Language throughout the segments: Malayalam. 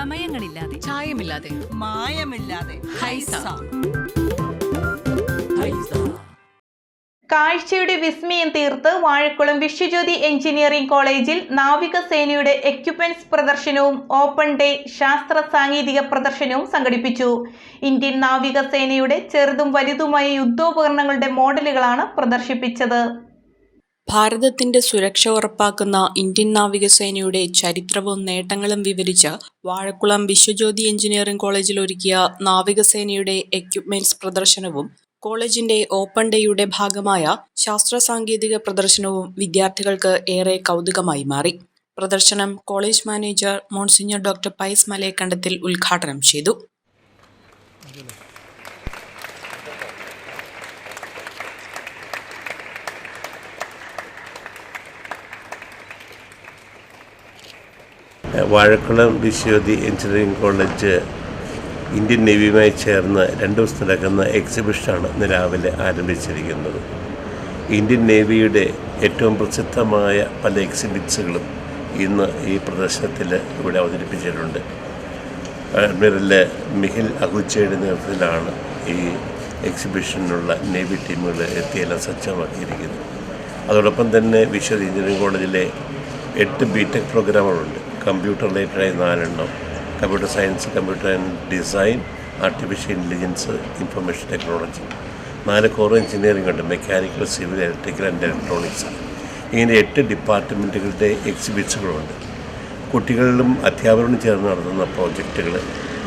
ചമയങ്ങളില്ലാതെ ചായമില്ലാതെ. മായമില്ലാതെ. ഹൈസ. കാഴ്ചയുടെ വിസ്മയം തീർത്ത് വാഴക്കുളം വിശ്വജ്യോതി എഞ്ചിനീയറിംഗ് കോളേജിൽ നാവികസേനയുടെ എക്യുപ്മെന്റ്സ് പ്രദർശനവും ഓപ്പൺ ഡേ ശാസ്ത്ര സാങ്കേതിക പ്രദർശനവും സംഘടിപ്പിച്ചു. ഇന്ത്യൻ നാവികസേനയുടെ ചെറുതും വലുതുമായ യുദ്ധോപകരണങ്ങളുടെ മോഡലുകളാണ് പ്രദർശിപ്പിച്ചത്. ഭാരതത്തിന്റെ സുരക്ഷ ഉറപ്പാക്കുന്ന ഇന്ത്യൻ നാവികസേനയുടെ ചരിത്രവും നേട്ടങ്ങളും വിവരിച്ച് വാഴക്കുളം വിശ്വജ്യോതി എഞ്ചിനീയറിംഗ് കോളേജിൽ ഒരുക്കിയ നാവികസേനയുടെ എക്യുപ്മെന്റ്സ് പ്രദർശനവും കോളേജിന്റെ ഓപ്പൺ ഡേയുടെ ഭാഗമായ ശാസ്ത്ര സാങ്കേതിക പ്രദർശനവും വിദ്യാർത്ഥികൾക്ക് ഏറെ കൗതുകമായി മാറി. പ്രദർശനം college manager monsignor doctor Pius Malayakandathil ഉദ്ഘാടനം ചെയ്തു. വാഴക്കുളം വിശ്വതി എഞ്ചിനീയറിംഗ് കോളേജ് ഇന്ത്യൻ നേവിയുമായി ചേർന്ന് രണ്ട് ദിവസം നടക്കുന്ന എക്സിബിഷനാണ് ഇന്ന് രാവിലെ ആരംഭിച്ചിരിക്കുന്നത്. ഇന്ത്യൻ നേവിയുടെ ഏറ്റവും പ്രസിദ്ധമായ പല എക്സിബിറ്റ്സുകളും ഇന്ന് ഈ പ്രദർശനത്തിൽ ഇവിടെ അവതരിപ്പിച്ചിട്ടുണ്ട്. അഡ്മിറൽ മിഹിൽ അഹുച്ചയുടെ നേതൃത്വത്തിലാണ് ഈ എക്സിബിഷനുള്ള നേവി ടീമുകൾ എത്തിയെല്ലാം സജ്ജമാക്കിയിരിക്കുന്നത്. അതോടൊപ്പം തന്നെ വിശ്വ എഞ്ചിനീയറിംഗ് കോളേജിലെ എട്ട് ബി ടെക് പ്രോഗ്രാമുകളുണ്ട്. കമ്പ്യൂട്ടർ റിലേറ്റഡായി നാലെണ്ണം computer science computer and design artificial intelligence information technology. നാല് കോർ എഞ്ചിനീയറിംഗ് ഉണ്ട്. Mechanical civil electrical and electronics. ഇങ്ങനെ എട്ട് ഡിപ്പാർട്ട്മെന്റുകളുടെ എക്സിബിറ്റ്സുകളുണ്ട്. കുട്ടികളിലും അധ്യാപകരും ചേർന്ന് നടത്തുന്ന പ്രോജക്റ്റുകൾ.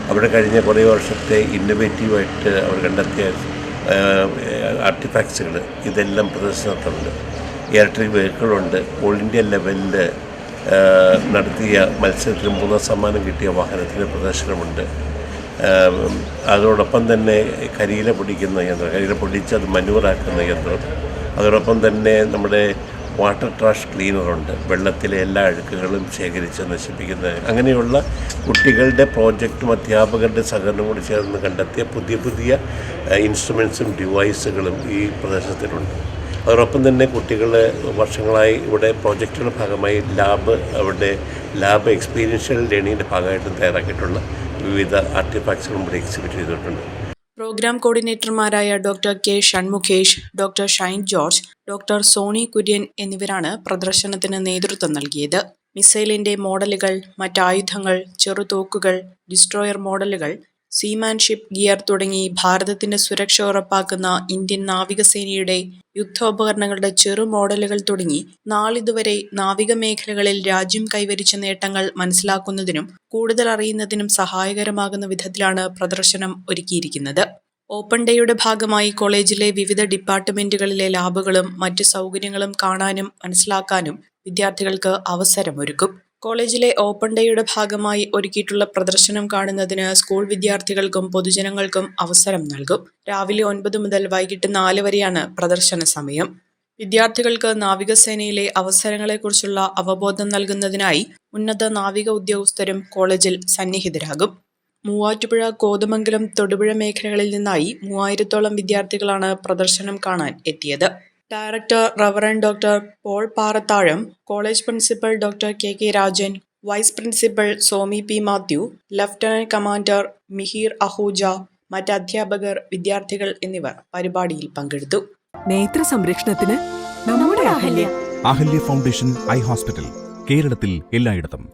അവിടെ കഴിഞ്ഞ കുറേ വർഷത്തെ ഇന്നൊവേറ്റീവായിട്ട് അവർ കണ്ടെത്തിയ ആർട്ടിഫാക്ട്സുകൾ ഇതെല്ലാം പ്രദർശനത്തിലുണ്ട്. ഇലക്ട്രിക് വെഹിക്കിളുണ്ട് ഓൾ ഇന്ത്യ ലെവലിൽ നടത്തിയ മത്സരത്തിൽ മൂന്നാം സമ്മാനം കിട്ടിയ വാഹനത്തിന്റെ പ്രദർശനമുണ്ട്. അതോടൊപ്പം തന്നെ കരിയില പൊടിക്കുന്ന യന്ത്രം കരിയില പൊടിച്ച് അത് മനുവറാക്കുന്ന യന്ത്രം അതോടൊപ്പം തന്നെ നമ്മുടെ വാട്ടർ ട്രാഷ് ക്ലീനറുണ്ട് വെള്ളത്തിലെ എല്ലാ അഴുക്കുകളും ശേഖരിച്ച് നശിപ്പിക്കുന്ന അങ്ങനെയുള്ള കുട്ടികളുടെ പ്രോജക്റ്റും അധ്യാപകരുടെ സഹകരണം കൂടി ചേർന്ന് കണ്ടെത്തിയ പുതിയ പുതിയ ഇൻസ്ട്രുമെൻസും ഡിവൈസുകളും ഈ പ്രദേശത്തിലുണ്ട്. അതോടൊപ്പം തന്നെ കുട്ടികൾ വർഷങ്ങളായി ഇവിടെ പ്രോജക്റ്റുകളുടെ ഭാഗമായി ലാബ് അവിടെ ലാബ് എക്സ്പീരിയൻഷ്യൽ ലേണിങ്ങിന്റെ ഭാഗമായിട്ടും തയ്യാറാക്കിയിട്ടുള്ള വിവിധ ആർട്ടിഫാക്ട്സുകളും ഇവിടെ എക്സിബിറ്റ് ചെയ്തിട്ടുണ്ട്. Programme കോർഡിനേറ്റർമാരായ doctor K Shanmukhesh doctor Shine George doctor Sony Kurian എന്നിവരാണ് പ്രദർശനത്തിന് നേതൃത്വം നൽകിയത്. മിസൈലിന്റെ മോഡലുകൾ മറ്റായുധങ്ങൾ ചെറുതോക്കുകൾ ഡിസ്ട്രോയർ മോഡലുകൾ സീമാൻഷിപ്പ് ഗിയർ തുടങ്ങി ഭാരതത്തിന്റെ സുരക്ഷ ഉറപ്പാക്കുന്ന ഇന്ത്യൻ നാവികസേനയുടെ യുദ്ധോപകരണങ്ങളുടെ ചെറു മോഡലുകൾ തുടങ്ങി നാളിതുവരെ നാവിക മേഖലകളിൽ രാജ്യം കൈവരിച്ച നേട്ടങ്ങൾ മനസ്സിലാക്കുന്നതിനും കൂടുതൽ അറിയുന്നതിനും സഹായകരമാകുന്ന വിധത്തിലാണ് പ്രദർശനം ഒരുക്കിയിരിക്കുന്നത്. ഓപ്പൺ ഡേയുടെ ഭാഗമായി കോളേജിലെ വിവിധ ഡിപ്പാർട്ട്മെന്റുകളിലെ ലാബുകളും മറ്റ് സൗകര്യങ്ങളും കാണാനും മനസ്സിലാക്കാനും വിദ്യാർത്ഥികൾക്ക് അവസരമൊരുക്കും. കോളേജിലെ ഓപ്പൺ ഡേയുടെ ഭാഗമായി ഒരുക്കിയിട്ടുള്ള പ്രദർശനം കാണുന്നതിന് സ്കൂൾ വിദ്യാർത്ഥികൾക്കും പൊതുജനങ്ങൾക്കും അവസരം നൽകും. രാവിലെ ഒൻപത് മുതൽ വൈകിട്ട് നാല് വരെയാണ് പ്രദർശന സമയം. വിദ്യാർത്ഥികൾക്ക് നാവികസേനയിലെ അവസരങ്ങളെക്കുറിച്ചുള്ള അവബോധം നൽകുന്നതിനായി ഉന്നത നാവിക ഉദ്യോഗസ്ഥരും കോളേജിൽ സന്നിഹിതരാകും. മൂവാറ്റുപുഴ കോതമംഗലം തൊടുപുഴ മേഖലകളിൽ നിന്നായി മൂവായിരത്തോളം വിദ്യാർത്ഥികളാണ് പ്രദർശനം കാണാൻ എത്തിയത്. Director reverend doctor Paul Parathazham college principal doctor K K Rajan vice principal Somi P Mathew lieutenant commander Mihir Ahuja മറ്റ് അധ്യാപകർ വിദ്യാർത്ഥികൾ എന്നിവർ പരിപാടിയിൽ പങ്കെടുത്തു. നേത്ര സംരക്ഷണത്തിന് നമ്മുടെ Ahalya. Ahalya foundation eye hospital കേരളത്തിൽ എല്ലായിടത്തും.